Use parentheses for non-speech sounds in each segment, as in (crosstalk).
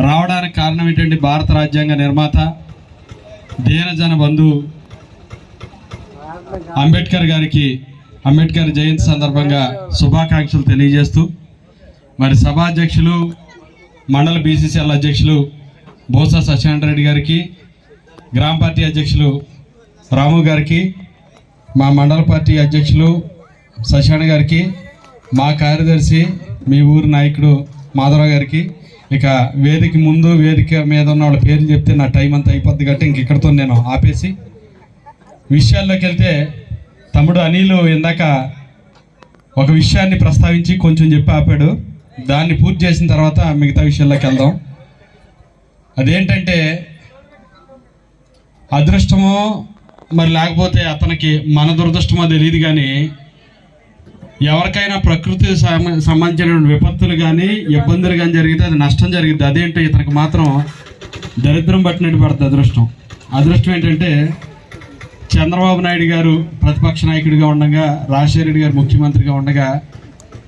రావడానికి కారణం ఏంటంటే భారత రాజ్యాంగ నిర్మాత దీనజన బంధు అంబేద్కర్ గారికి అంబేద్కర్ జయంతి సందర్భంగా శుభాకాంక్షలు తెలియజేస్తూ మరి సభాధ్యక్షులు మండల బీసీసీఎల్ అధ్యక్షులు బోసా సత్యనారాయణ రెడ్డి గారికి గ్రామ పార్టీ అధ్యక్షులు రాము గారికి మా మండల పార్టీ అధ్యక్షులు సత్యనారాయణ గారికి మా కార్యదర్శి మీ ఊరి నాయకుడు మాధవరావు గారికి ఇక వేదిక ముందు వేదిక మీద ఉన్న వాళ్ళ పేర్లు చెప్తే నా టైం అంతా అయిపోద్ది కాబట్టి ఇంక ఇక్కడితో నేను ఆపేసి విషయాల్లోకి వెళ్తే తమ్ముడు అనిలు ఇందాక ఒక విషయాన్ని ప్రస్తావించి కొంచెం చెప్పి ఆపాడు. దాన్ని పూర్తి చేసిన తర్వాత మిగతా విషయాల్లోకి వెళ్దాం. అదేంటంటే అదృష్టమో మరి లేకపోతే అతనికి మన దురదృష్టమో తెలియదు కానీ ఎవరికైనా ప్రకృతి సంబంధించిన విపత్తులు కానీ ఇబ్బందులు కానీ జరిగితే అది నష్టం జరిగింది అదేంటో ఇతనికి మాత్రం దరిద్రం పట్టినట్టు పడుతుంది అదృష్టం. అదృష్టం ఏంటంటే చంద్రబాబు నాయుడు గారు ప్రతిపక్ష నాయకుడిగా ఉండగా రాజశేఖర రెడ్డి గారు ముఖ్యమంత్రిగా ఉండగా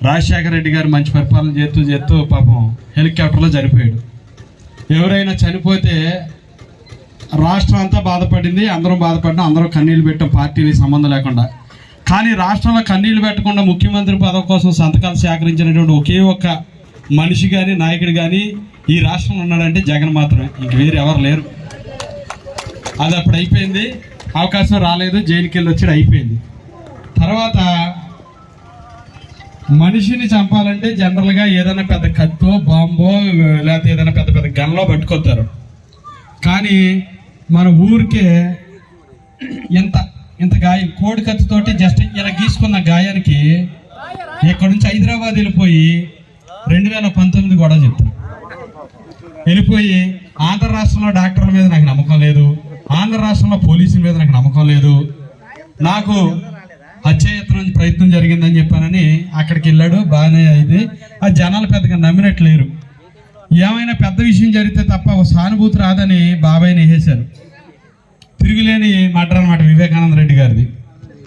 రాజశేఖర రెడ్డి గారు మంచి పరిపాలన చేస్తూ చేస్తూ పాపం హెలికాప్టర్లో చనిపోయాడు. ఎవరైనా చనిపోతే రాష్ట్రం అంతా బాధపడింది అందరం బాధపడినా అందరూ కన్నీళ్ళు పెట్టాం పార్టీని సంబంధం లేకుండా. కానీ రాష్ట్రంలో కన్నీళ్ళు పెట్టకుండా ముఖ్యమంత్రి పదవి కోసం సంతకాలు సేకరించినటువంటి ఒకే ఒక్క మనిషి కానీ నాయకుడు కానీ ఈ రాష్ట్రంలో ఉన్నాడంటే జగన్ మాత్రమే. ఇంక వేరు ఎవరు లేరు. అది అప్పుడు అయిపోయింది. అవకాశం రాలేదు. జైలుకి వెళ్ళి వచ్చాడు అయిపోయింది. తర్వాత మనిషిని చంపాలంటే జనరల్గా ఏదైనా పెద్ద కత్తో బాంబో లేకపోతే ఏదైనా పెద్ద పెద్ద గన్లో పట్టుకొస్తారు. కానీ మన ఊరికే ఇంత ఇంత గాయం కోడి కత్తితోటి జస్ట్ ఇలా గీసుకున్న గాయానికి ఇక్కడ నుంచి హైదరాబాద్ వెళ్ళిపోయి రెండు వేల పంతొమ్మిది గొడవ చెప్తాను. వెళ్ళిపోయి ఆంధ్ర రాష్ట్రంలో డాక్టర్ల మీద నాకు నమ్మకం లేదు ఆంధ్ర రాష్ట్రంలో పోలీసుల మీద నాకు నమ్మకం లేదు. నాకు హత్యాయత్నం ప్రయత్నం జరిగిందని చెప్పానని అక్కడికి వెళ్ళాడు బాగానే ఇది. ఆ జనాలు పెద్దగా నమ్మినట్లేరు. ఏమైనా పెద్ద విషయం జరిగితే తప్ప ఒక సానుభూతి రాదని బాబాయ్ వేసేశారు. తిరిగిలేని మటర్ అనమాట వివేకానంద రెడ్డి గారిది.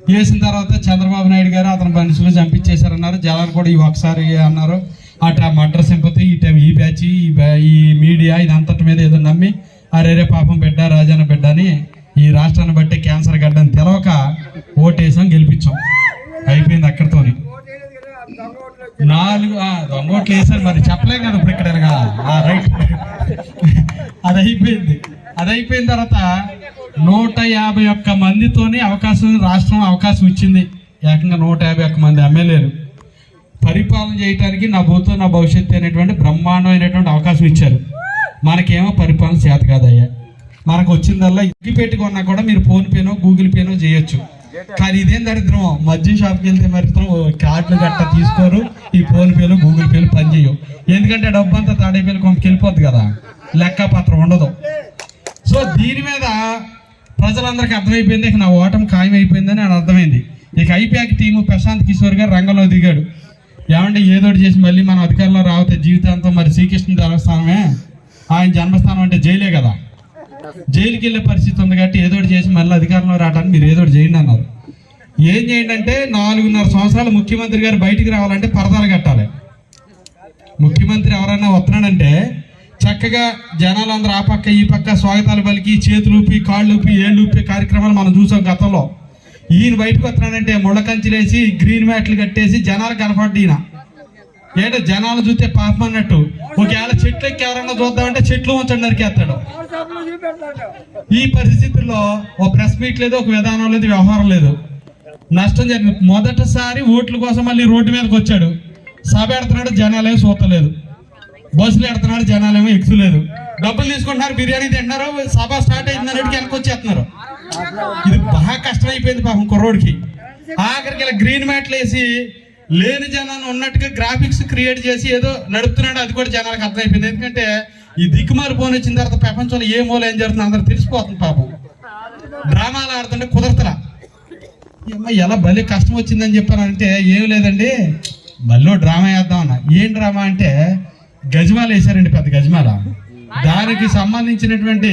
వేసిన తర్వాత చంద్రబాబు నాయుడు గారు అతని మనుషులు చంపించేశారన్నారు. జనాలు కూడా ఈ ఒకసారి అన్నారు. అటు ఆ మటర్ సింపతి టైం ఈ బ్యాచ్ ఈ ఈ మీడియా ఇదంతటి మీద ఏదో నమ్మి అరేరే పాపం బిడ్డ రాజాన బిడ్డ అని ఈ రాష్ట్రాన్ని బట్టి క్యాన్సర్ గడ్డని తెలవక ఓటేసాం గెలిపించాం. అయిపోయింది అక్కడితోని. నాలుగు దొంగ ఓట్లు వేసారు మరి. చెప్పలేం కదా ఇప్పుడు ఇక్కడ రైట్ (laughs) అది అయిపోయింది. అది అయిపోయిన తర్వాత నూట యాభై ఒక్క మందితోనే అవకాశం రాష్ట్రం అవకాశం ఇచ్చింది. ఏకంగా నూట యాభై ఒక్క మంది ఎమ్మెల్యేలు. పరిపాలన చేయడానికి నా భూతో నా భవిష్యత్తు అనేటువంటి బ్రహ్మాండమైనటువంటి అవకాశం ఇచ్చారు. మనకేమో పరిపాలన చేత కాదయ్యా. మనకు వచ్చిందల్లా ఇగ్గి పెట్టుకున్నా కూడా మీరు ఫోన్ పేనో గూగుల్ పేనో చేయొచ్చు. కానీ ఇదేం దరిద్రం మద్యం షాప్కి వెళ్తే మాత్రం కార్డులు గట్ట తీసుకోరు ఈ ఫోన్ పేలు గూగుల్ పేలు పనిచేయవు. ఎందుకంటే డబ్బు అంతా తాడేపేలు కొంపకి వెళ్ళిపోద్ది కదా. లెక్క పత్రం ఉండదు. సో దీని మీద ప్రజలందరికీ అర్థమైపోయింది ఇక నా ఓటమి ఖాయం అయిపోయిందని అని అర్థమైంది. ఇక ఐపాక్ టీము ప్రశాంత్ కిషోర్ గారు రంగంలో దిగాడు. ఏమంటే ఏదోటి చేసి మళ్ళీ మనం అధికారంలో రావతే జీవితాంతం మరి శ్రీకృష్ణ దేవస్థానమే? ఆయన జన్మస్థానం అంటే జైలే కదా. జైలుకి వెళ్ళే పరిస్థితి ఉంది కాబట్టి ఏదోటి చేసి మళ్ళీ అధికారంలో రావడానికి మీరు ఏదోటి చేయండి అన్నారు. ఏం చేయండి అంటే నాలుగున్నర సంవత్సరాలు ముఖ్యమంత్రి గారు బయటికి రావాలంటే పరదాలు కట్టాలి. ముఖ్యమంత్రి ఎవరైనా వస్తున్నాడంటే చక్కగా జనాలందరూ ఆ పక్క ఈ పక్క స్వాగతాలు పలికి చేతులుపి కాళ్ళుపి ఏళ్ళుపి కార్యక్రమాలు మనం చూసాం గతంలో. ఈయన బయటకు వస్తున్నాడంటే ముళ్ళకంచులేసి గ్రీన్ మ్యాట్లు కట్టేసి జనాలు కనపడ్డ ఈయన. ఏంటో జనాలు చూస్తే పాపం అన్నట్టు. ఒకవేళ చెట్లు ఎక్కి ఎవరన్నా చూద్దామంటే చెట్లు ఉంచండి నరికేస్తాడు. ఈ పరిస్థితుల్లో ఒక ప్రెస్ మీట్ లేదు ఒక విధానం లేదు వ్యవహారం లేదు. నష్టం జరిగింది. మొదటిసారి ఓట్ల కోసం మళ్ళీ రోడ్డు మీదకి వచ్చాడు. సభ పెడుతున్నాడు జనాలేమో చూస్తలేదు. బస్సులు జనాలు జనాలేమో ఎక్కులేదు డబ్బులు తీసుకుంటున్నారు బిర్యానీ తింటున్నారు సభ స్టార్ట్ అయింది అన్నట్టుకి వెనక్కి వచ్చేస్తున్నారు. ఇది బాగా కష్టం అయిపోయింది పాపం కుర్రోడికి. ఆఖరికి ఇలా గ్రీన్ మ్యాట్లు వేసి లేని జనాన్ని ఉన్నట్టుగా గ్రాఫిక్స్ క్రియేట్ చేసి ఏదో నడుపుతున్నాడు అది కూడా జనాలకు అర్థమైపోయింది. ఎందుకంటే ఈ దిక్కుమారి ఫోన్ వచ్చిన తర్వాత ప్రపంచంలో ఏ మూల ఏం జరుగుతుంది అందరూ తెలిసిపోతుంది పాపం. డ్రామాలు ఆడుతుంటే కుదరతలా. ఎలా భలే కష్టం వచ్చిందని చెప్పానంటే ఏం లేదండి మళ్ళీ డ్రామా వేద్దాం అన్న. ఏం డ్రామా అంటే గజమాల వేశారండి పెద్ద గజమాల. దానికి సంబంధించినటువంటి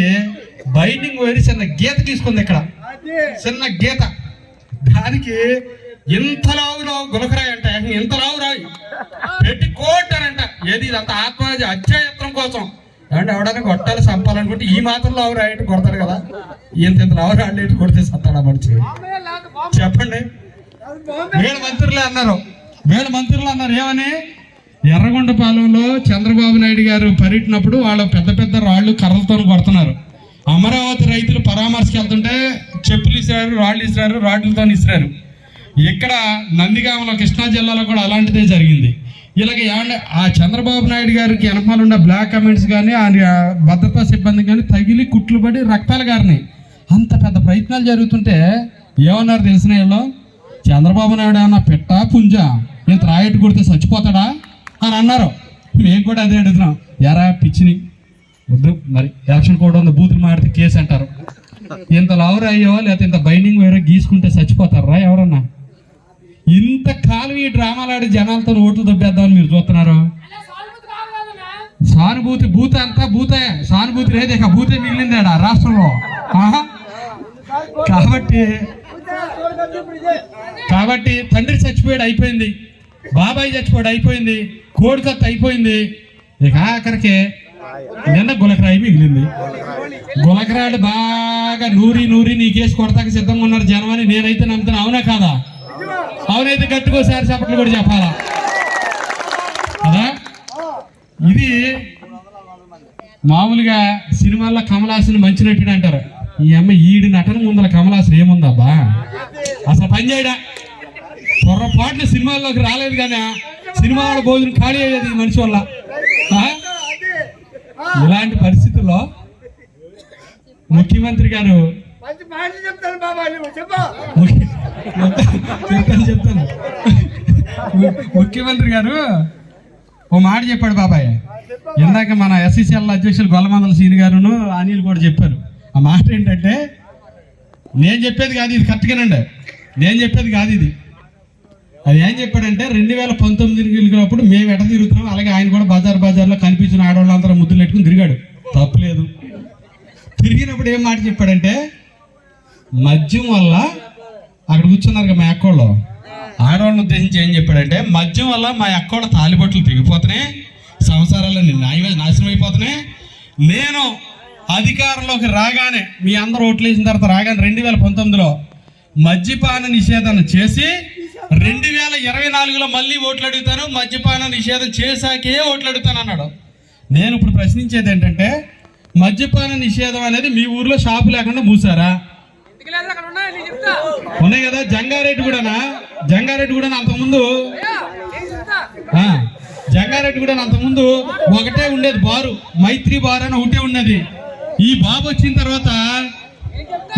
బైండింగ్ వేరి చిన్న గీత తీసుకుంది ఇక్కడ. చిన్న గీత. దానికి ఇంత లావు లావు గులకరాయి అంట ఇంత లావు రాయి. పెట్టి కోటారంట ఏది ఇదంతా ఆత్మ అత్యాయత్నం కోసం. ఏమంటే ఎవడైనా కొట్టాలి చంపాలనుకుంటే ఈ మాత్రం లావు రాయట కొడతాడు కదా. ఇంత ఇంత లావు రాళ్ళు కొడితే సత్తాడా మనిషి? చెప్పండి. వేల మంత్రులే అన్నారు. వేల మంత్రులు అన్నారు. ఏమని? ఎర్రగొండపాలెంలో చంద్రబాబు నాయుడు గారు పర్యటనప్పుడు వాళ్ళు పెద్ద పెద్ద రాళ్ళు కర్రలతో కొడుతున్నారు. అమరావతి రైతులు పరామర్శకు వెళ్తుంటే చెప్పులు ఇసిరారు రాళ్ళు ఇసిరారు రాడ్లతో ఇసిరారు. ఇక్కడ నందిగామలో కృష్ణా జిల్లాలో కూడా అలాంటిదే జరిగింది. ఇలాగ ఆ చంద్రబాబు నాయుడు గారికి వెనకాల ఉన్న బ్లాక్ కమెంట్స్ కానీ ఆ భద్రతా సిబ్బంది కానీ తగిలి కుట్లు పడి రక్తాలు గారినాయి. అంత పెద్ద ప్రయత్నాలు జరుగుతుంటే ఏమన్నారు తెలిసిన వీళ్ళు? చంద్రబాబు నాయుడు ఏమన్నా పెట్టా పుంజ? ఇంత రాయట్టు కొడితే చచ్చిపోతాడా? అని అన్నారు. మేము కూడా అదే అడుగుతున్నాం. ఎరా పిచ్చిని వద్దు మరి ఎలక్షన్ కూడా ఉంది బూతులు మాడితే కేసు అంటారు. ఇంత లవర్ అయ్యో లేకపోతే ఇంత బైండింగ్ వేరే గీసుకుంటే చచ్చిపోతారా ఎవరన్నా? ఇంత కాలం ఈ డ్రామాలు ఆడి జనాలతో ఓట్లు దొబ్బేద్దామని మీరు చూస్తున్నారు? సానుభూతి భూత అంతా భూతే సానుభూతి లేదు ఇక భూతే మిగిలింది ఆడ రాష్ట్రంలో. కాబట్టి కాబట్టి తండ్రి చచ్చిపోయాడు అయిపోయింది. బాబాయ్ చచ్చిపోడు అయిపోయింది కోడికత్త అయిపోయింది. ఇక ఆఖరికి నిన్న గులకరాయి మిగిలింది. గులకరాడు బాగా నూరి నూరి నీకేసి కొడతాక సిద్ధంగా ఉన్నారు జనం అని నేనైతే నమ్ముతాను అవునా కాదా? అవునైతే గట్టుకోసారి చెప్పట్లు కూడా చెప్పాలా? కదా? ఇది మామూలుగా సినిమాల్లో కమలాసుని మంచి నటుడు అంటారు. ఈ అమ్మ ఈడి నటన ముందర కమలాసుని ఏముందబ్బా? అసలు పని చేయడా? పొర్రపాట్లు సినిమాల్లోకి రాలేదు కానీ సినిమా భోజనం ఖాళీ అయ్యేది ఈ మనిషి వల్ల? ఇలాంటి పరిస్థితుల్లో ముఖ్యమంత్రి గారు చెప్తాను చెప్తాను. ముఖ్యమంత్రి గారు ఓ మాట చెప్పాడు బాబాయ్. ఇందాక మన ఎస్సీసీఎల్ అధ్యక్షులు గొల్లమందల సీని గారును అనిల్ కూడా చెప్పారు. ఆ మాట ఏంటంటే నేను చెప్పేది కాదు ఇది కరెక్ట్గానండి. నేను చెప్పేది కాదు ఇది. అది ఏం చెప్పాడంటే రెండు వేల పంతొమ్మిదికి వెళ్ళినప్పుడు మేము ఎట తిరుగుతున్నాం అలాగే ఆయన కూడా బజార్ బజార్లో కనిపించిన ఆడవాళ్ళందరూ ముద్దులు పెట్టుకుని తిరిగాడు. తప్పులేదు. తిరిగినప్పుడు ఏం మాట చెప్పాడంటే మద్యం వల్ల అక్కడ కూర్చున్నారు మా అక్కోళ్ళు. ఆడవాళ్ళని ఉద్దేశించి ఏం చెప్పాడంటే మద్యం వల్ల మా అక్కోళ్ళ తాలిబొట్లు తెగిపోతున్నాయి సంసారాలన్నీ నాశనం అయిపోతున్నాయి నేను అధికారంలోకి రాగానే మీ అందరూ ఓట్లు వేసిన తర్వాత రాగానే రెండు వేల పంతొమ్మిదిలో మద్యపాన నిషేధం చేసి రెండు వేల ఇరవై నాలుగులో మళ్ళీ ఓట్లు అడుగుతాను మద్యపాన నిషేధం చేశాకే ఓట్లు అడుగుతాను అన్నాడు నేను ఇప్పుడు ప్రశ్నించేది ఏంటంటే మద్యపాన నిషేధం అనేది మీ ఊర్లో షాపు లేకుండా మూసారా? ఉన్నాయి కదా జంగారెడ్డి కూడానా? జంగారెడ్డి కూడా అంతకుముందు జంగారెడ్డి కూడా అంతకుముందు ఒకటే ఉండేది బారు. మైత్రి బార్ అని ఒకటే ఉన్నది. ఈ బాబు వచ్చిన తర్వాత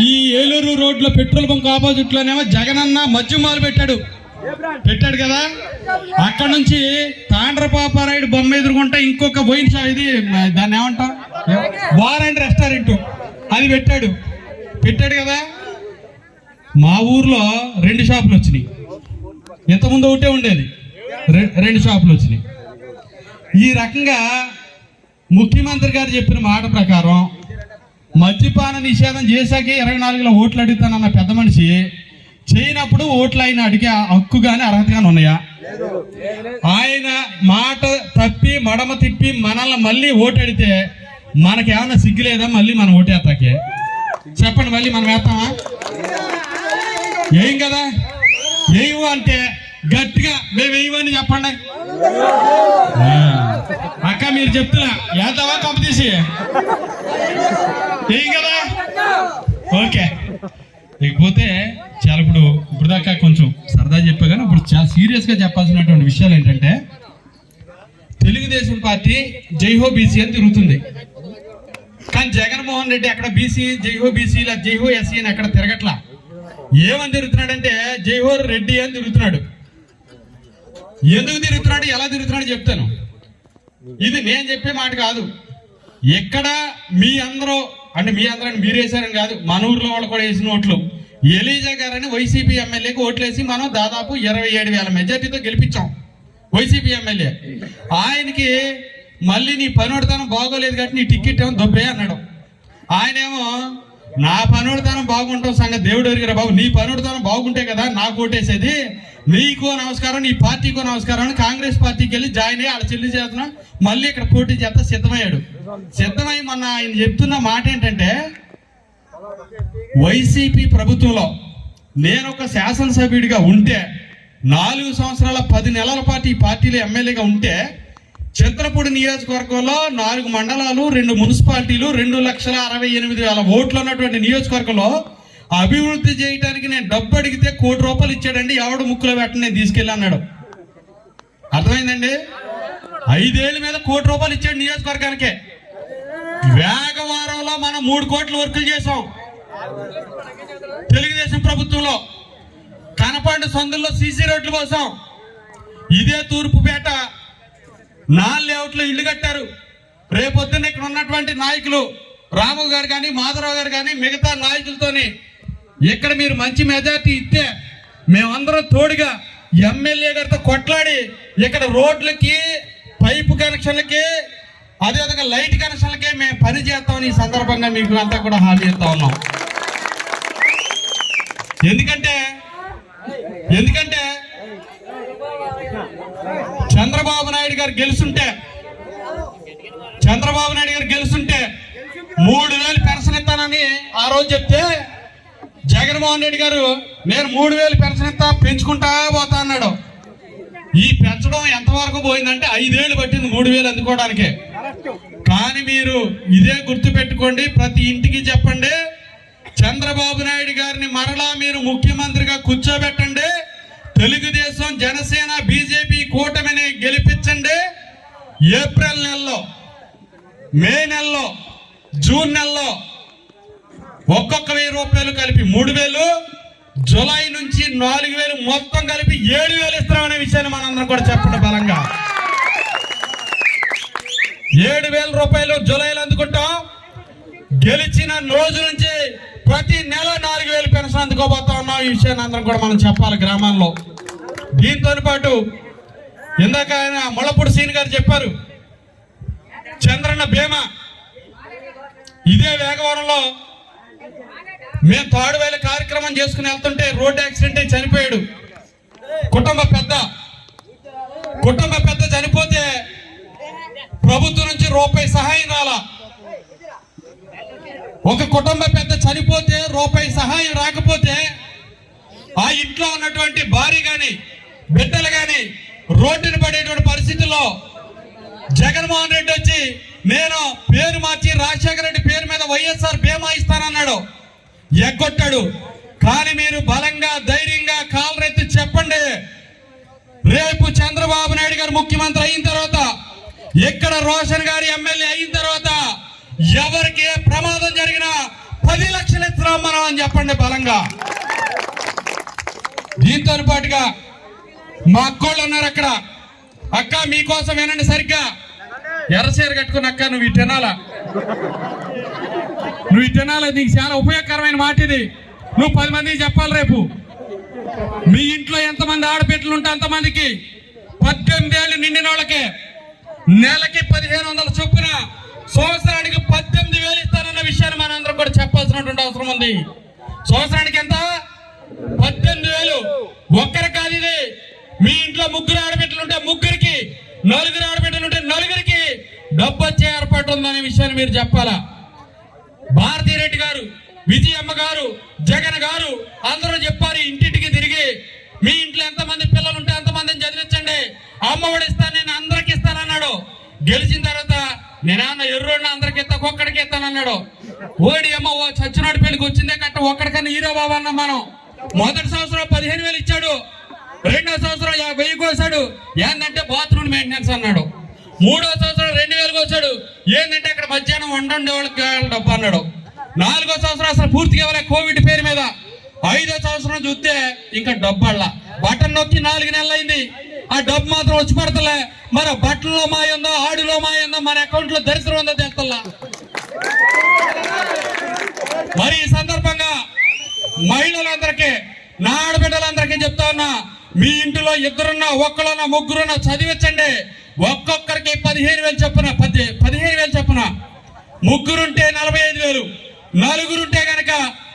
ఈ ఏలూరు రోడ్లో పెట్రోల్ బంక్ ఆపోజిట్ లోనేమో జగనన్న మద్యం మాలు పెట్టాడు పెట్టాడు కదా? అక్కడ నుంచి తాండ్రపాపారాయుడు బొమ్మ ఎదుర్కొంటే ఇంకొక వైన్ షాప్ ఇది దాన్ని ఏమంటాం బార్ అండ్ రెస్టారెంట్ అది పెట్టాడు. పెట్టాడు కదా? మా ఊర్లో రెండు షాపులు వచ్చినాయి. ఇంతకుముందు ఒకటే ఉండేది. రె- రెండు షాపులు వచ్చినాయి. ఈ రకంగా ముఖ్యమంత్రి గారు చెప్పిన మాట ప్రకారం మద్యపాన నిషేధం చేశాకే ఇరవై నాలుగులో ఓట్లు అడుగుతానన్న పెద్ద మనిషి చేయనప్పుడు ఓట్లు ఆయన అడిగే హక్కు కానీ అర్హత కానీ ఉన్నాయా? ఆయన మాట తప్పి మడమ తిప్పి మనల్ని మళ్ళీ ఓటు మనకి మనకేమన్నా సిగ్గు లేదా? మళ్ళీ మనం ఓటేస్తాకే చెప్పండి మళ్ళీ మనం వేస్తామా? ఏం కదా? ఏయు అంటే గట్టిగా మేము వేయమని చెప్పండి. అక్క మీరు చెప్తున్నా. వేద్దామా? కంప తీసి. ఏం కదా? ఓకే. ఇకపోతే చాలా ఇప్పుడు ఇప్పుడు దాకా కొంచెం సరదా చెప్పా కానీ ఇప్పుడు చాలా సీరియస్గా చెప్పాల్సినటువంటి విషయాలు ఏంటంటే తెలుగుదేశం పార్టీ జైహో బీసీ అని తిరుగుతుంది. కానీ జగన్మోహన్ రెడ్డి అక్కడ బీసీ జైహో బీసీ ఇలా జైహో ఎస్సీ అని అక్కడ తిరగట్లా? ఏమని తిరుగుతున్నాడంటే జైహో రెడ్డి అని తిరుగుతున్నాడు. ఎందుకు తిరుగుతున్నాడు ఎలా తిరుగుతున్నాడు చెప్తాను. ఇది నేను చెప్పే మాట కాదు. ఎక్కడ మీ అందరూ అంటే మీ అందరిని మీరేసారని కాదు మన ఊర్లో వాళ్ళు కూడా వేసిన ఓట్లు. ఎలీజా గారని వైసీపీ ఎమ్మెల్యేకి ఓట్లేసి మనం దాదాపు ఇరవై ఏడు వేల మెజార్టీతో గెలిపించాం. వైసీపీ ఎమ్మెల్యే. ఆయనకి మళ్ళీ నీ పని పడతాను బాగోలేదు కాబట్టి నీ టికెట్ ఏమో దొబ్బే అన్నాడు. ఆయనేమో నా పనుడితనం బాగుంటాం సంగతి దేవుడు ఎరిగిరా బాబు నీ పనుడితనం బాగుంటే కదా నాకు ఓటేసేది? నీకో నమస్కారం నీ పార్టీకో నమస్కారం అని కాంగ్రెస్ పార్టీకి వెళ్ళి జాయిన్ అయ్యి ఆడ చెల్లి చేస్తున్నా. మళ్ళీ ఇక్కడ పోటీ చేస్తా సిద్ధమయ్యాడు. సిద్ధమై మొన్న ఆయన చెప్తున్న మాట ఏంటంటే వైసీపీ ప్రభుత్వంలో నేను ఒక శాసనసభ్యుడిగా ఉంటే నాలుగు సంవత్సరాల పది నెలల పాటు ఈ పార్టీలో ఎమ్మెల్యేగా ఉంటే చిత్రపూడి నియోజకవర్గంలో నాలుగు మండలాలు రెండు మున్సిపాలిటీలు రెండు లక్షల అరవై ఎనిమిది వేల ఓట్లు ఉన్నటువంటి నియోజకవర్గంలో అభివృద్ధి చేయడానికి నేను డబ్బు అడిగితే కోటి రూపాయలు ఇచ్చాడండి. ఎవడు ముక్కులో పెట్టని నేను తీసుకెళ్ళి అన్నాడు. అర్థమైందండి? ఐదేళ్ళ మీద కోటి రూపాయలు ఇచ్చాడు నియోజకవర్గానికే. వేగవారంలో మనం మూడు కోట్ల వర్కులు చేసాం తెలుగుదేశం ప్రభుత్వంలో కనపండు సందుల్లో సీసీ రోడ్లు కోసం ఇదే తూర్పుపేట నాలుగు లేఅవుట్లో ఇల్లు కట్టారు. రేపొద్దున ఇక్కడ ఉన్నటువంటి నాయకులు రాము గారు కానీ మాధవరావు గారు కానీ మిగతా నాయకులతోని ఇక్కడ మీరు మంచి మెజార్టీ ఇస్తే మేమందరం తోడుగా ఎమ్మెల్యే గారితో కొట్లాడి ఇక్కడ రోడ్లకి పైపు కనెక్షన్లకి అదేవిధంగా లైట్ కనెక్షన్లకి మేము పని చేస్తామని ఈ సందర్భంగా మీకు అంతా కూడా హామీ ఇస్తా ఉన్నాం. ఎందుకంటే ఎందుకంటే చంద్రబాబు నాయుడు గారు గెలుస్తుంటే చంద్రబాబు నాయుడు గారు గెలుస్తుంటే మూడు వేలు పెన్షన్ ఇస్తానని ఆ రోజు చెప్తే జగన్మోహన్ రెడ్డి గారు నేను మూడు వేలు పెన్షన్ ఇస్తా పెంచుకుంటా పోతా అన్నాడు. ఈ పెంచడం ఎంతవరకు పోయిందంటే ఐదేళ్ళు పట్టింది మూడు వేలు అందుకోవడానికి. కానీ మీరు ఇదే గుర్తు పెట్టుకోండి ప్రతి ఇంటికి చెప్పండి చంద్రబాబు నాయుడు గారిని మరలా మీరు ముఖ్యమంత్రిగా కూర్చోబెట్టండి తెలుగుదేశం జనసేన బీజేపీ కూటమిని గెలిపించండి. ఏప్రిల్ నెలలో మే నెలలో జూన్ నెలలో ఒక్కొక్క వెయ్యి రూపాయలు కలిపి మూడు వేలు జులై నుంచి నాలుగు వేలు మొత్తం కలిపి ఏడు వేలు ఇస్తామనే విషయాన్ని మనందరం కూడా చెప్పండి బలంగా. ఏడు వేల రూపాయలు జులైలో అందుకుంటాం. గెలిచిన రోజు నుంచి ప్రతి నెల నాలుగు వేలు పెన్షన్ అందుకోబోతాం ఈ విషయాన్ని అందరం కూడా మనం చెప్పాలి గ్రామాల్లో. దీంతో పాటు ఇందాక ఆయన ముళ్ళపూడి సీని గారు చెప్పారు చంద్రన్న భీమా ఇదే వేగవరంలో మేము తాడువేల కార్యక్రమం చేసుకుని వెళ్తుంటే రోడ్డు యాక్సిడెంట్ అయి చనిపోయాడు. కుటుంబ పెద్ద కుటుంబ పెద్ద చనిపోతే ప్రభుత్వం నుంచి రూపాయి సహాయం రాలా? ఒక కుటుంబ పెద్ద చనిపోతే రూపాయి సహాయం రాకపోతే ఆ ఇంట్లో ఉన్నటువంటి భార్య కానీ బిడ్డలు కానీ రోడ్డున పడేటువంటి పరిస్థితుల్లో జగన్మోహన్ రెడ్డి వచ్చి నేను పేరు మార్చి రాజశేఖర రెడ్డి పేరు మీద వైఎస్ఆర్ బీమా ఇస్తానన్నాడు. ఎగ్గొట్టాడు. కానీ మీరు బలంగా ధైర్యంగా కాలరెత్తి చెప్పండి. రేపు చంద్రబాబు నాయుడు గారు ముఖ్యమంత్రి అయిన తర్వాత ఇక్కడ రోషన్ గారి ఎమ్మెల్యే అయిన తర్వాత ఎవరికి ప్రమాదం జరిగినా పది లక్షలు ఇస్తున్నాం మనం అని చెప్పండి బలంగా. దీంతో పాటుగా మా అక్కోళ్ళు ఉన్నారు అక్కడ. అక్క మీకోసం వినండి సరిగ్గా. ఎర్రచీర కట్టుకున్న అక్క నువ్వు తినాలా. నువ్వు తినాలా నీకు చాలా ఉపయోగకరమైన మాట ఇది. నువ్వు పది మందికి చెప్పాలి రేపు. మీ ఇంట్లో ఎంతమంది ఆడబిడ్డలు ఉంటే అంతమందికి పద్దెనిమిది ఏళ్ళు నిండిన వాళ్ళకి నెలకి పదిహేను వందల చొప్పున సంవత్సరానికి పద్దెనిమిది వేలు ఇస్తానన్న విషయాన్ని మనందరం కూడా చెప్పాల్సినటువంటి అవసరం ఉంది. సంవత్సరానికి ఎంత? పద్దెనిమిది వేలు. ఒక్కరి కాదు ఇది. మీ ఇంట్లో ముగ్గురు ఆడబిడ్డలుంటే ముగ్గురికి నలుగురు ఆడబిడ్డలుంటే నలుగురికి డబ్బు వచ్చే ఏర్పాటు ఉందనే విషయాన్ని మీరు చెప్పాలా? భారతీ రెడ్డి గారు విజయమ్మ గారు జగన్ గారు అందరూ చెప్పారు ఇంటింటికి తిరిగి మీ ఇంట్లో ఎంతమంది పిల్లలు ఉంటే అంతమందిని చదివించండి. అమ్మఒడి ఇస్తాను నేను అందరికి ఇస్తానన్నాడు గెలిచిన తర్వాత నేనన్న ఎర్రోడిని అందరికి ఇస్తా ఒక్కడికి ఇస్తానన్నాడు ఓడి అమ్మ ఓ చచ్చినాడు పెళ్ళికి వచ్చిందే కట్ట ఒక్కడికన్నా హీరో బాబు అన్నాం మనం. మొదటి సంవత్సరం పదిహేను వేలు ఇచ్చాడు. రెండో సంవత్సరం యాభై వెయ్యి కోసాడు. ఏంటంటే బాత్రూమ్ మెయింటెనెన్స్ అన్నాడు. మూడో సంవత్సరం రెండు వేలు కోసాడు. ఏంటంటే అక్కడ మధ్యాహ్నం వండండి వాళ్ళకి డబ్బు అన్నాడు. నాలుగో సంవత్సరం అసలు పూర్తిగా ఇవ్వలే కోవిడ్ పేరు మీద. ఐదో సంవత్సరం చూస్తే ఇంకా డబ్బల్లా బటన్ నొక్కి నాలుగు నెలలు అయింది. ఆ డబ్బు మాత్రం వచ్చి పడతలే. మరి బట్టల్లో మాయ ఉందో? ఆడులో మాయ ఉందో? మన అకౌంట్లో దరిద్రం ఉందో తెస్తల్లా మరి ఈ సందర్భంగా మహిళలందరికీ నా ఆడబిడ్డలందరికీ చెప్తా ఉన్నా మీ ఇంటిలో ఇద్దరున్నా ఒక్కరున్నా ముగ్గురున్నా చదివించండి. ఒక్కొక్కరికి పదిహేను వేలు చొప్పున పది పదిహేను వేలు చొప్పున. ముగ్గురుంటే నలభై ఐదు వేలు. నలుగురుంటే కనుక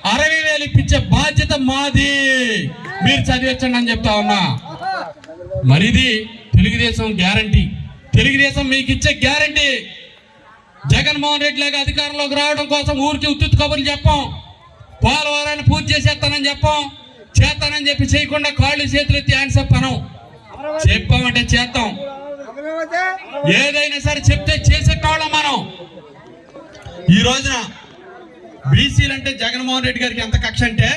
అరవై వేలు ఇప్పించే బాధ్యత మాది. మీరు చదివించండి అని చెప్తా ఉన్నా. మరిది తెలుగుదేశం గ్యారంటీ. తెలుగుదేశం మీకు ఇచ్చే గ్యారంటీ. జగన్మోహన్ రెడ్డి లాగా అధికారంలోకి రావడం కోసం ఊరికి ఉత్తు కబుర్లు చెప్పాం. పోలవరాన్ని పూర్తి చేసేస్తానని చెప్పాం. చేస్తానని చెప్పి చేయకుండా కాళ్ళు చేతులు ఎత్తి హ్యాండ్సప్ అనం చెప్పామంటే చేస్తాం. ఏదైనా సరే చెప్తే చేసే కావడం మనం. ఈ రోజున బీసీలు అంటే జగన్మోహన్ రెడ్డి గారికి ఎంత కక్ష అంటే?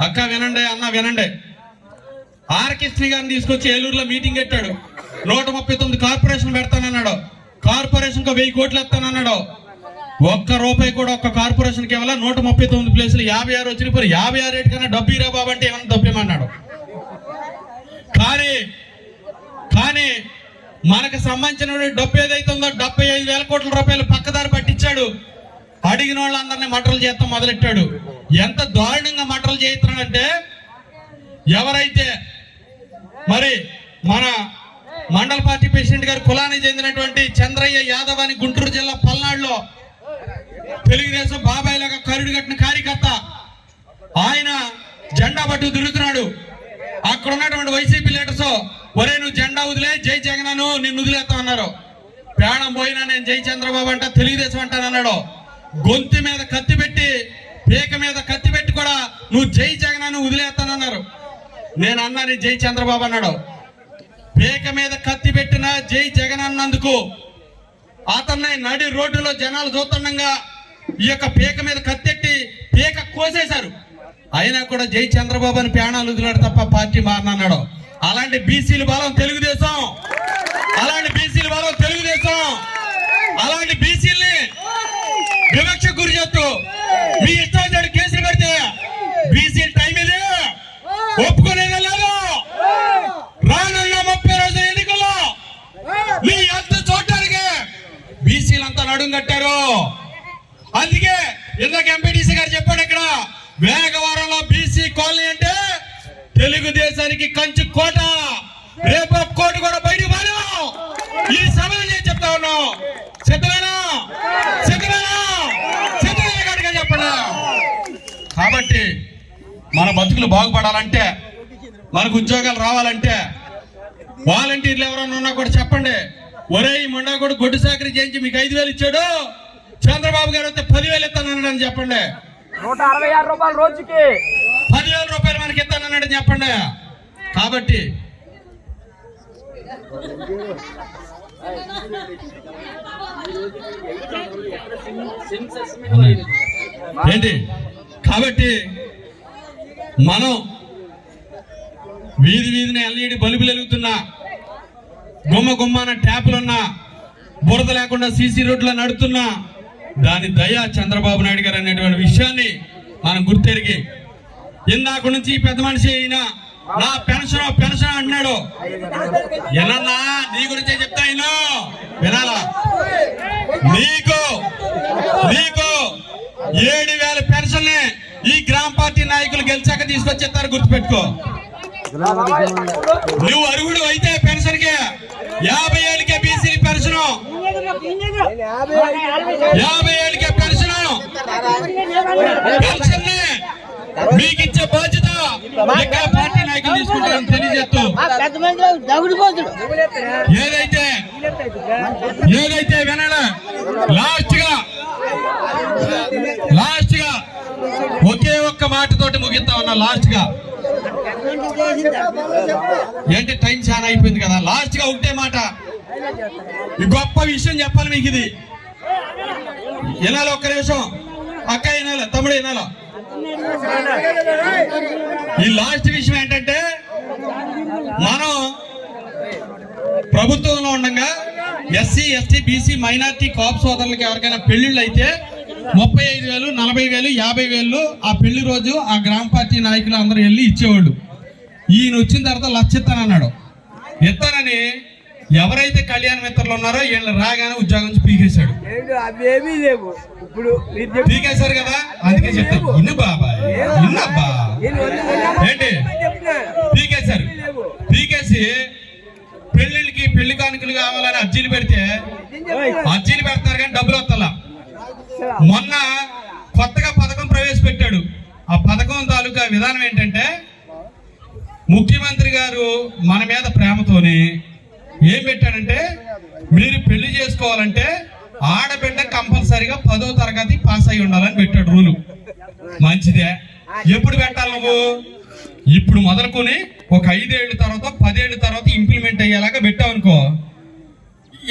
అక్క వినండి అన్న వినండి. ఆర్ కృష్ణ గారిని తీసుకొచ్చి ఏలూరులో మీటింగ్ పెట్టాడు. నూట ముప్పై తొమ్మిది కార్పొరేషన్ పెడతానన్నాడు. కార్పొరేషన్కు వెయ్యి కోట్లు ఎత్తానన్నాడు ఒక్క రూపాయి కూడా ఒక్క కార్పొరేషన్ కేవలం నూట ముప్పై తొమ్మిది ప్లేసులు యాభై ఆరు వచ్చిన యాభై ఆరు రేటు కన్నా డబ్బు ఇరా బాబు అంటే ఏమన్నా దొబ్బేమన్నాడు కానీ కానీ మనకు సంబంధించిన డబ్బు ఏదైతే ఉందో డెబ్బై ఐదు వేల కోట్ల రూపాయలు పక్కదారి పట్టించాడు. అడిగిన వాళ్ళందరినీ మటలు చేస్తాం మొదలెట్టాడు. ఎంత దారుణంగా మటలు చేస్తున్నాడంటే ఎవరైతే మరి మన మండల పార్టీ ప్రెసిడెంట్ గారు కులానికి చెందినటువంటి చంద్రయ్య యాదవ్ అని గుంటూరు జిల్లా పల్నాడులో తెలుగుదేశం బాబాయ్ లాగా కరుడు కట్టిన కార్యకర్త. ఆయన జెండా పట్టు తిరుగుతున్నాడు. అక్కడ ఉన్నటువంటి వైసీపీ లీడర్స్ ఒరే నువ్వు జెండా వదిలే జై జగనను నిన్ను వదిలేస్తా అన్నారు. ప్రాణం పోయినా నేను జై చంద్రబాబు అంట తెలుగుదేశం అంటానన్నాడు గొంతు మీద కత్తి పెట్టి పీక మీద కత్తి పెట్టి కూడా నువ్వు జై జగనను వదిలేస్తానన్నారు నేను అన్నాను జై చంద్రబాబు అన్నాడు. పీక మీద కత్తి పెట్టిన జై జగన్ అన్నందుకు అతన్ని నడి రోడ్డులో జనాలు చూస్తుండగా ఈ యొక్క పీక మీద కత్తెట్టి పేక కోసేశారు. అయినా కూడా జై చంద్రబాబు అని ప్రాణాలు వదిలాడు తప్ప పార్టీ మారనన్నాడు. అలాంటి బీసీల బలం తెలుగుదేశం. అలాంటి బీసీల బలం తెలుగుదేశం. అలాంటి బీసీల్ని వివక్ష గురి చేస్తూ మీ ఇష్టం వచ్చినట్టు కేసులు పెడితే బీసీ టైం ఇది. ఒప్పుకునేదే లేదు? రానున్న ముప్పై రోజుల ఎన్నికల్లో మీ అంత చూడటానికి బీసీలంతా నడుం కట్టారు. అందుకే ఇందాక ఎంపీటీసీ గారు చెప్పాడు ఇక్కడ వేగవరంలో బీసీ కాలనీ అంటే తెలుగుదేశానికి కంచు కోట. రేపు కోట కూడా బయటకు పోను ఈ సమయం నేను చెప్తా ఉన్నాం. సిద్ధమేనా? సిద్ధమేనా? సిద్ధమేనా కనుక చెప్పండి. కాబట్టి మన బతుకులు బాగుపడాలంటే మనకు ఉద్యోగాలు రావాలంటే వాలంటీర్లు ఎవరన్నా ఉన్నా కూడా చెప్పండి. ఒరే ఈ మొండా కూడా గొడ్డు సాకరీ చేయించి మీకు ఐదు వేలు ఇచ్చాడు. చంద్రబాబు గారు వస్తే పదివేలు ఇస్తానన్నాడని చెప్పండి. నూట అరవై ఆరు రూపాయలు రోజుకి. పదివేల రూపాయలు మనకి ఇస్తానన్నాడని చెప్పండి. కాబట్టి ఏంటి? కాబట్టి మనం వీధి వీధిని ఎల్ఈడి బల్బులు వెలుగుతున్నా గుమ్మ గుమ్మాన ట్యాపులున్నా బురద లేకుండా సీసీ రోడ్లో నడుతున్నా దాని దయ చంద్రబాబు నాయుడు గారు అనేటువంటి విషయాన్ని మనం గుర్తెరిగి ఇందాక నుంచి పెద్ద మనిషి అయినా నా పెన్షన్ పెన్షన్ అంటున్నాడు ఎనన్నా నీ గురించే చెప్తా అయినా వినాలా? నీకు నీకు ఏడు వేల పెన్షన్ ఈ గ్రామ పార్టీ నాయకులు గెలిచాక తీసుకొచ్చేస్తారు గుర్తుపెట్టుకో. నువ్వు అరుగుడు అయితే పెన్షన్కి యాభై ఏళ్ళకే బీసీ పెన్షన్ యాభై ఏళ్ళకే పెన్షన్ పెన్షన్ మీకు ఇచ్చే బాధ్యత పార్టీ నాయకులు తీసుకుంటారని తెలియజేస్తూ. ఏదైతే ఏదైతే వినాలా లాస్ట్గా లాస్ట్గా ఒకే ఒక్క మాటతోటి ముగిస్తా ఉన్నా లాస్ట్గా ఏంటి టైం చాలా అయిపోయింది కదా? లాస్ట్గా ఒకటే మాట గొప్ప విషయం చెప్పాలి మీకు ఇది. వినాలి ఒక్క నిమిషం. అక్క వినాలి తమ్ముడు వినాలా ఈ లాస్ట్ విషయం ఏంటంటే మనం ప్రభుత్వంలో ఉండగా SC ST BC minority cap సోదరులకి ఎవరికైనా పెళ్ళిళ్ళు అయితే ముప్పై ఐదు వేలు నలభై వేలు యాభై వేలు ఆ పెళ్ళి రోజు ఆ గ్రామ పార్టీ నాయకులు అందరూ వెళ్ళి ఇచ్చేవాళ్ళు. ఈయన వచ్చిన తర్వాత లక్ష ఇస్తానన్నాడు ఇస్తానని ఎవరైతే కళ్యాణ మిత్రులు ఉన్నారో వీళ్ళు రాగానే ఉద్యోగం నుంచి పీకేశాడు. లేవు. ఇప్పుడు పీకేశారు కదా? అందుకే చెప్తాను. ఇన్ను బాబాయ్. ఇన్నబ్బా. ఏంటి? పీకేశారు. పీకేసి పెళ్ళిళ్ళకి పెళ్ళి కానుకలు కావాలని అర్జీలు పెడితే అర్జీలు పెడతారు కానీ డబ్బులు వస్తలా? మొన్న కొత్తగా పథకం ప్రవేశపెట్టాడు. ఆ పథకం తాలూకా విధానం ఏంటంటే ముఖ్యమంత్రి గారు మన మీద ప్రేమతోని ఏం పెట్టాడంటే మీరు పెళ్ళి చేసుకోవాలంటే ఆడబిడ్డ కంపల్సరిగా పదో తరగతి పాస్ అయి ఉండాలని పెట్టాడు రూలు. మంచిదే. ఎప్పుడు పెట్టాలి నువ్వు? ఇప్పుడు మొదలుకొని ఒక ఐదేళ్ళ తర్వాత పదేళ్ళ తర్వాత ఇంప్లిమెంట్ అయ్యేలాగా పెట్టావు అనుకో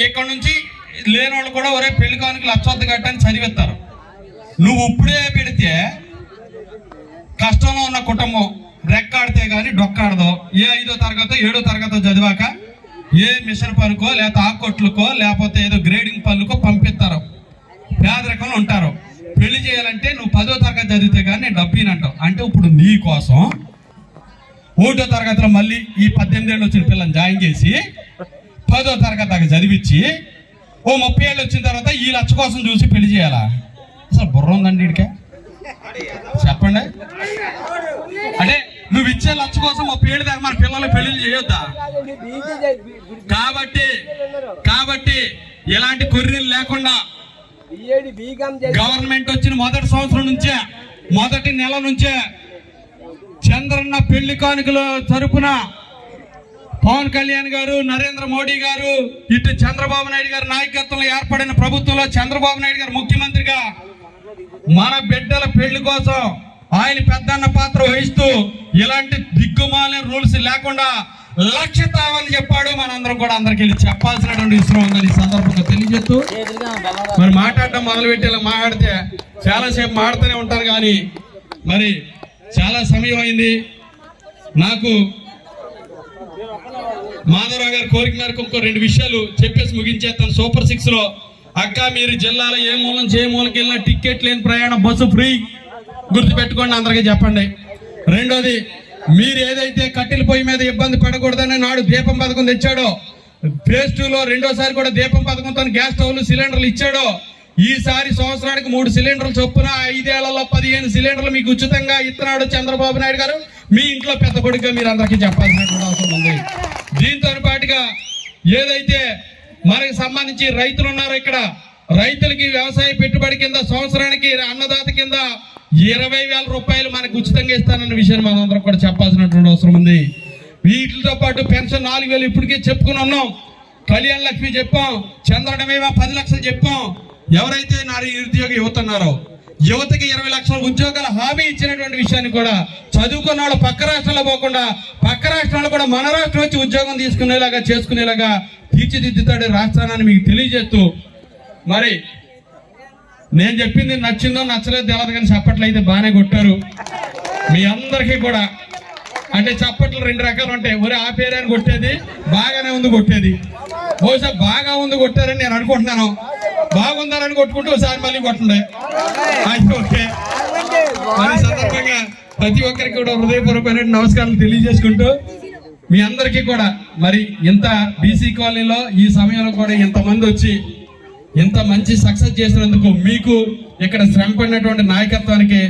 ఇక్కడ నుంచి లేని వాళ్ళు కూడా ఒరే పెళ్ళి కానుక లక్షొద్ద కట్టని చదివిస్తారు. నువ్వు ఇప్పుడే పెడితే కష్టంలో ఉన్న కుటుంబం రెక్కాడితే కానీ డొక్కాడదు ఏ ఐదో తరగతో ఏడో తరగతో చదివాక ఏ మిషన్ పనుకో లేకపోతే ఆకొట్లకో లేకపోతే ఏదో గ్రేడింగ్ పనులకో పంపిస్తారు. పేదరికంలో ఉంటారు. పెళ్ళి చేయాలంటే నువ్వు పదో తరగతి చదివితే కానీ నేను డబ్బినంటావు అంటే ఇప్పుడు నీ కోసం ఒకటో తరగతిలో మళ్ళీ ఈ పద్దెనిమిది ఏళ్ళు వచ్చిన పిల్లని జాయిన్ చేసి పదో తరగతి దాకా చదివించి ఓ ముప్పై ఏళ్ళు వచ్చిన తర్వాత ఈ లక్ష కోసం చూసి పెళ్ళి చేయాలా? అసలు బుర్ర ఉందండి వీడికే చెప్పండి. అంటే నువ్వు ఇచ్చే లక్ష కోసం ఓ పేరు దాకా మన పిల్లలు పెళ్ళి చేయొద్దా? కాబట్టి కాబట్టి ఎలాంటి కొర్రీలు లేకుండా గవర్నమెంట్ వచ్చిన మొదటి సంవత్సరం నుంచే మొదటి నెల నుంచే చంద్రన్న పెళ్ళి కానుకల తరపున పవన్ కళ్యాణ్ గారు నరేంద్ర మోడీ గారు ఇటు చంద్రబాబు నాయుడు గారి నాయకత్వంలో ఏర్పడిన ప్రభుత్వంలో చంద్రబాబు నాయుడు గారు ముఖ్యమంత్రిగా మన బిడ్డల పెళ్ళి కోసం ఆయన పెద్దన్న పాత్ర వహిస్తూ ఇలాంటి దిగ్గుమాలిన రూల్స్ లేకుండా లక్ష్య తావని చెప్పాడు మనందరం కూడా అందరికి వెళ్ళి చెప్పాల్సినటువంటి విషయం ఉందని ఈ సందర్భంగా తెలియజేస్తూ మరి మాట్లాడడం మొదలుపెట్టి ఇలా మాట్లాడితే చాలాసేపు మాడుతూనే ఉంటారు కానీ మరి చాలా సమయం అయింది. నాకు మాధవరావు గారి కోరిక మేరకు ఇంకో రెండు విషయాలు చెప్పేసి ముగించేస్తాను. సూపర్ సిక్స్లో అక్క మీరు జిల్లాలో ఏ మూలం చే మూలకి వెళ్ళినా టికెట్ లేని ప్రయాణం బస్సు ఫ్రీ. గుర్తు పెట్టుకోండి అందరికీ చెప్పండి. రెండోది మీరు ఏదైతే కట్టెల పొయ్యి మీద ఇబ్బంది పడకూడదని నాడు దీపం పథకం తెచ్చాడో ఫేజ్ టూలో రెండోసారి కూడా దీపం పథకంతో గ్యాస్ స్టవ్లు సిలిండర్లు ఇచ్చాడో ఈసారి సంవత్సరానికి మూడు సిలిండర్లు చొప్పున ఐదేళ్ళలో పదిహేను సిలిండర్లు మీకు ఉచితంగా ఇస్తున్నాడు చంద్రబాబు నాయుడు గారు. మీ ఇంట్లో పెద్ద కొడుకుగా మీరు అందరికీ చెప్పాల్సినటువంటి అవసరం ఉంది. దీంతో పాటుగా ఏదైతే మనకి సంబంధించి రైతులు ఉన్నారు ఇక్కడ రైతులకి వ్యవసాయ పెట్టుబడి కింద సంవత్సరానికి అన్నదాత కింద ఇరవై వేల రూపాయలు మనకు ఉచితంగా ఇస్తానన్న విషయాన్ని మనందరం కూడా చెప్పాల్సినటువంటి అవసరం ఉంది. వీటితో పాటు పెన్షన్ నాలుగు వేలు ఇప్పటికే చెప్పుకుని ఉన్నాం. కళ్యాణ లక్ష్మి చెప్పాం. చంద్రడమేమో పది లక్షలు చెప్పాం. ఎవరైతే నా నిరుద్యోగ యువత ఉన్నారో యువతకి ఇరవై లక్షల ఉద్యోగాల హామీ ఇచ్చినటువంటి విషయాన్ని కూడా చదువుకున్న వాళ్ళు పక్క రాష్ట్రంలో పోకుండా పక్క రాష్ట్రాల్లో కూడా మన రాష్ట్రం వచ్చి ఉద్యోగం తీసుకునేలాగా చేసుకునేలాగా తీర్చిదిద్దుతాడు రాష్ట్రాన్ని మీకు తెలియజేస్తూ మరి నేను చెప్పింది నచ్చిందో నచ్చలేదు తెలియదు కానీ చప్పట్లు అయితే బాగానే కొట్టారు. మీ అందరికీ కూడా. అంటే చప్పట్లు రెండు రకాలు ఉంటాయి. ఒరే ఆ పేరని కొట్టేది బాగానే ఉంది కొట్టేది. బహుశా బాగా ఉంది కొట్టారని నేను అనుకుంటున్నాను. బాగుందని కొట్టుకుంటూ ఒకసారి మళ్ళీ కొట్టండి. ఓకే. మరి సందర్భంగా ప్రతి ఒక్కరికి కూడా హృదయపూర్వకమైన నమస్కారాలు తెలియజేసుకుంటూ మీ అందరికీ కూడా. మరి ఇంత బీసీ కాలనీలో ఈ సమయంలో కూడా ఇంతమంది వచ్చి ఇంత మంచి సక్సెస్ చేసినందుకు మీకు ఇక్కడ శ్రమ పడినటువంటి నాయకత్వానికి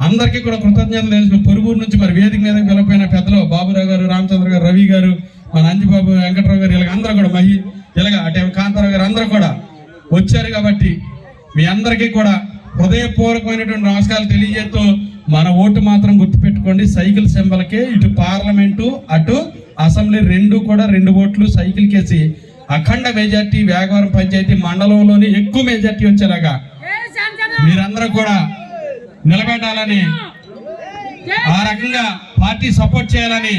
అందరికీ కూడా కృతజ్ఞతలు తెలుసు పొరుగురు నుంచి మరి వేదిక మీద వెళ్ళిపోయిన పెద్దలు బాబురావు గారు రామచంద్ర గారు రవి గారు మన అంజిబాబు వెంకట్రావు గారు ఇలాగ అందరూ కూడా మహి ఇలాగ అటే కాంతారావు గారు అందరూ కూడా వచ్చారు కాబట్టి మీ అందరికీ కూడా హృదయపూర్వకమైనటువంటి నమస్కారాలు తెలియజేస్తూ మన ఓటు మాత్రం గుర్తుపెట్టుకోండి. సైకిల్ సింబల్కే ఇటు పార్లమెంటు అటు అసెంబ్లీ రెండు కూడా రెండు ఓట్లు సైకిల్ కేసి అఖండ మెజార్టీ వ్యాగవరం పంచాయతీ మండలంలోని ఎక్కువ మెజార్టీ వచ్చేలాగా మీరందరూ కూడా నిలబెట్టాలని ఆ రకంగా పార్టీ సపోర్ట్ చేయాలని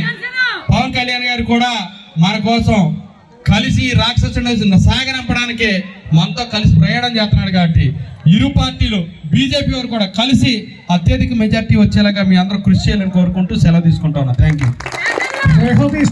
పవన్ కళ్యాణ్ గారు కూడా మన కోసం కలిసి ఈ సాగనంపడానికి మనతో కలిసి ప్రయాణం చేస్తున్నాడు కాబట్టి ఇరు పార్టీలు బీజేపీ వారు కూడా కలిసి అత్యధిక మెజార్టీ వచ్చేలాగా మీ అందరూ కృషి చేయాలని కోరుకుంటూ సెలవు తీసుకుంటా ఉన్నా. Thank you